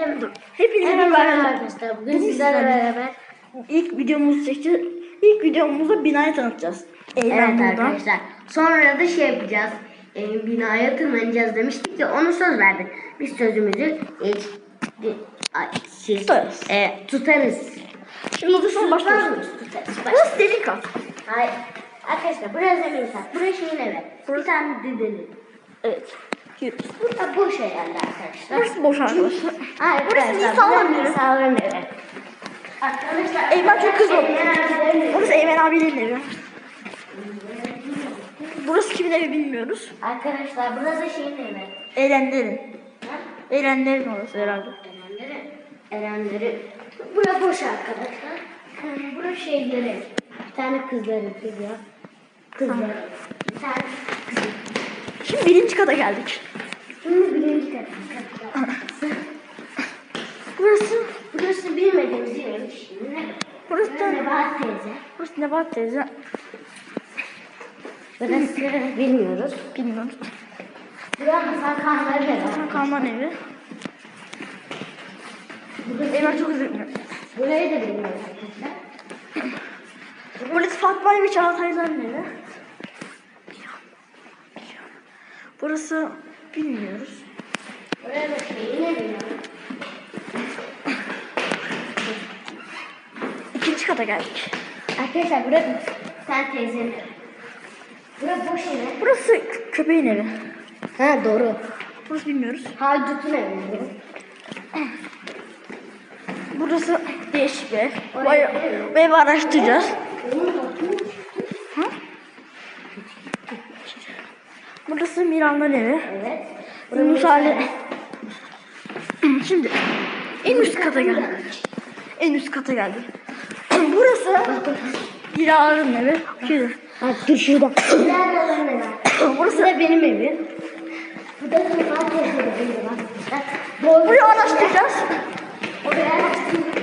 Hepinize Merhaba arkadaşlar. Bugün sizlerle beraber İlk videomuzu çekeceğiz. İlk videomuzda binayı tanıtacağız. Eylem Evet burada. arkadaşlar. Sonra da şey yapacağız. E, binaya tırmanacağız demiştik ya onu söz verdik. Biz sözümüzü e, şey, Tutarız. e, tutarız. Şimdi odasına başlıyoruz. Tutarız. Burası delik kat. Hayır. Arkadaşlar burası zemin kat. Burası şeyin evi. Bir tane dedenin. Evet. Yürüyoruz. Burada boş herhalde arkadaşlar. Burası boş arkadaşlar. Hayır, Burası burası evi. insanların evi. Arkadaşlar. Eymen çok kızdı. Burası Eymen abinin evi. Burası kimin evi bilmiyoruz. Arkadaşlar burası şeyin evi. Erenlerin. Ha? Erenlerin orası herhalde. Erenleri. Erenleri. Bura boş arkadaşlar. Bura şeyleri. Bir tane kızları kız ya. Kızları. Bir tane birinci kata geldik. Şimdi birinci kat. Burası Burası bilmediğimiz yermiş. Burası da- Nebahat teyze. Burası Nebahat teyze. Burası bilmiyoruz. Bilmiyoruz. Burası Hasan Kahları evi. Hasan Kalman evi. Eymen çok üzüldüm. Burayı da bilmiyoruz. Burası Fatma ve Çağatay'ların evi. Burası bilmiyoruz. Buraya da şeyi ne bilmiyoruz. İkinci kata geldik. Arkadaşlar burası sen teyzenin. Burası boş evi. Burası kö- köpeğin evi. Ha doğru. Burası bilmiyoruz. Haydut'un evi. bu. Burası değişik bir ev. Bu, ev, bu evi araştıracağız. Ha? Burası Miran'ların evi. Evet. Musa'lı. Şimdi en üst kata geldik. En üst kata geldik. Burası Dilara'nın evi. Şurada. Ha dur şurada. Burası Bu da benim evim. Burayı araştıracağız.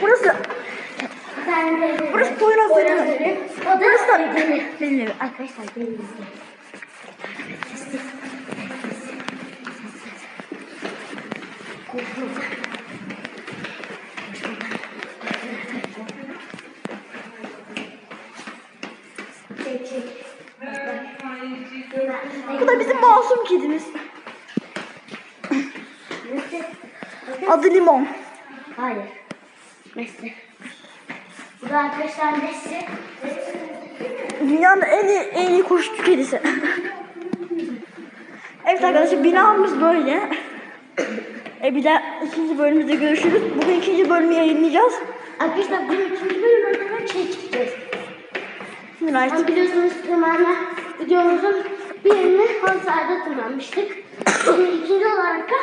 Burası. Burası da Burası da benim. benim evi. Arkadaşlar benim evim. Bu da bizim masum kedimiz. Adı Limon. Hayır. Messi. Bu da arkadaşlar Messi. Dünyanın en iyi, en iyi koşucu kedisi. evet arkadaşlar binamız böyle. E bir de ikinci bölümümüzde görüşürüz. Bugün ikinci bölümü yayınlayacağız. Arkadaşlar bugün ikinci bölümde şey çıkacağız. Şimdi artık Hani biliyorsunuz tırmanma videomuzun birini halı sahada tırmanmıştık. Şimdi ikinci olarak da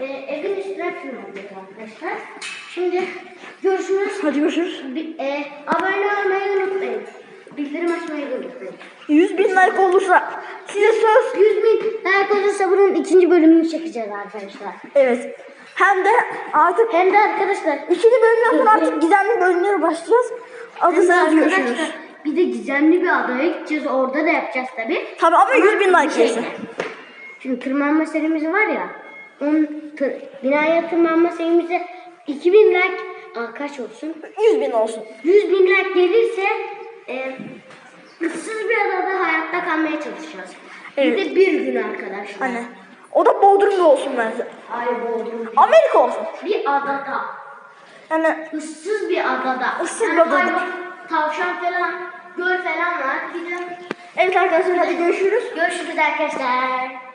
e, evin üstüne tırmanacağız arkadaşlar. Şimdi görüşürüz. hadi görüşürüz. Bir, e, abone olmayı unutmayın. Bildirim açmayı unutmayın. 100 bin like olursa size söz. 100 bin like olursa bunun ikinci bölümünü çekeceğiz arkadaşlar. Evet. Hem de artık Hem de arkadaşlar ikinci bölümden sonra artık gizemli bölümlere başlayacağız. Adı sırası görüşürüz. bir de gizemli bir adaya gideceğiz. Orada da yapacağız tabii. Tabii ama 100 bin like Şey, gelirse. Şimdi tırmanma serimiz var ya. Onun tır, binaya tırmanma serimize 2000 like Aa, kaç olsun? 100 bin olsun. 100 bin like gelirse e, ıssız bir adada hayatta kalmaya çalışacağız. Evet. Bir de bir gün arkadaşlar. Hani o da Bodrum'da olsun bence. Ay Bodrum. Amerika olsun. Bir adada. Yani Issız bir adada. Issız bir adada. hayvan, Tavşan falan, göl falan var. Bir de evet arkadaşlar hadi görüşürüz. görüşürüz arkadaşlar.